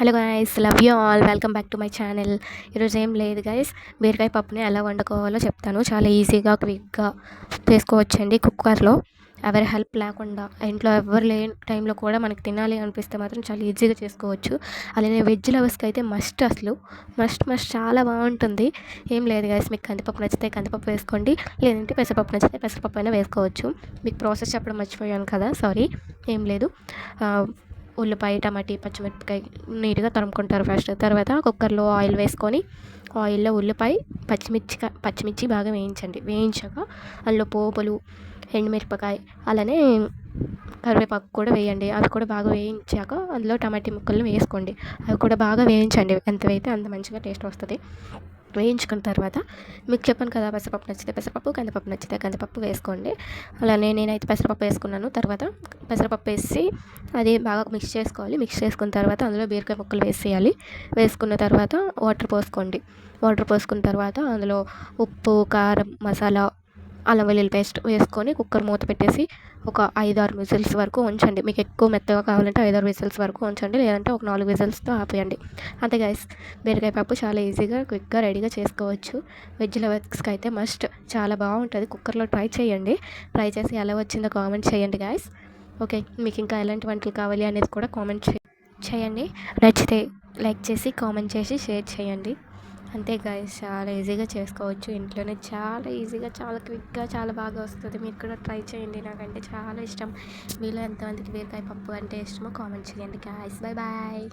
Hello guys love you all welcome back to my channel ఈరోజు ఏం లేదు guys బీరకాయ పప్పుని ఎలా వండుకోవాలో చెప్తాను. చాలా ఈజీగా క్విక్గా చేసుకోవచ్చండి కుక్కర్లో ఎవరి హెల్ప్ లేకుండా ఇంట్లో ఎవరు లేని టైంలో కూడా మనకి తినాలి అనిపిస్తే మాత్రం చాలా ఈజీగా చేసుకోవచ్చు. అలానే వెజ్ లవర్స్కి అయితే మస్ట్ అసలు. మస్ట్ మస్ట్ చాలా బాగుంటుంది. ఏం లేదు గైస్ మీకు కందిపప్పు నచ్చితే కందిపప్పు వేసుకోండి. లేదంటే పెసరపప్పు నచ్చితే పెసరపప్పు అయినా వేసుకోవచ్చు. మీకు ప్రాసెస్ చెప్పడం మర్చిపోయాను కదా సారీ ఏం లేదు. ఉల్లిపాయ టమాటీ పచ్చిమిరపకాయ నీట్గా తరుముకుంటారు ఫస్ట్ తర్వాత కుక్కర్లో ఆయిల్ వేసుకొని ఆయిల్లో ఉల్లిపాయ పచ్చిమిర్చి పచ్చిమిర్చి బాగా వేయించండి. వేయించాక అందులో పోపులు ఎండుమిరపకాయ అలానే కరివేపాకు కూడా వేయండి. అవి కూడా బాగా వేయించాక అందులో టమాటీ ముక్కలను వేసుకోండి. అవి కూడా బాగా వేయించండి. ఎంత వేయితే అంత మంచిగా టేస్ట్ వస్తుంది. వేయించుకున్న తర్వాత మీకు చెప్పాను కదా పెసరపప్పు నచ్చితే పెసరపప్పు కందిపప్పు నచ్చితే కందిపప్పు వేసుకోండి. అలానే నేనైతే పెసరపప్పు వేసుకున్నాను. తర్వాత పెసరపప్పు వేసి అది బాగా మిక్స్ చేసుకోవాలి. మిక్స్ చేసుకున్న తర్వాత అందులో బీరకాయ ముక్కలు వేసేయాలి. వేసుకున్న తర్వాత వాటర్ పోసుకోండి. వాటర్ పోసుకున్న తర్వాత అందులో ఉప్పు కారం మసాలా అల్లం వెల్లుల్లి పేస్ట్ వేసుకొని కుక్కర్ మూత పెట్టేసి ఒక ఐదు ఆరు విజిల్స్ వరకు ఉంచండి. మీకు ఎక్కువ మెత్తగా కావాలంటే ఐదు ఆరు విజిల్స్ వరకు ఉంచండి. లేదంటే ఒక నాలుగు విజిల్స్తో ఆపేయండి. అంతే గైస్ బీరకాయ పప్పు చాలా ఈజీగా క్విక్గా రెడీగా చేసుకోవచ్చు. వెజ్ లవర్స్కి అయితే మస్ట్ చాలా బాగుంటుంది. కుక్కర్లో ట్రై చేయండి. ట్రై చేసి ఎలా వచ్చిందో కామెంట్ చేయండి గాయస్ ఓకే మీకు ఇంకా ఎలాంటి వంటలు కావాలి అనేది కూడా కామెంట్ చేయండి. నచ్చితే లైక్ చేసి కామెంట్ చేసి షేర్ చేయండి. అంతే గాయస్ చాలా ఈజీగా చేసుకోవచ్చు. ఇంట్లోనే చాలా ఈజీగా చాలా క్విక్గా చాలా బాగా వస్తుంది. మీరు కూడా ట్రై చేయండి. నాకంటే చాలా ఇష్టం. మీలో ఎంతమందికి బీరకాయ పప్పు అంటే ఇష్టమో కామెంట్ చేయండి గాయస్. Bye bye.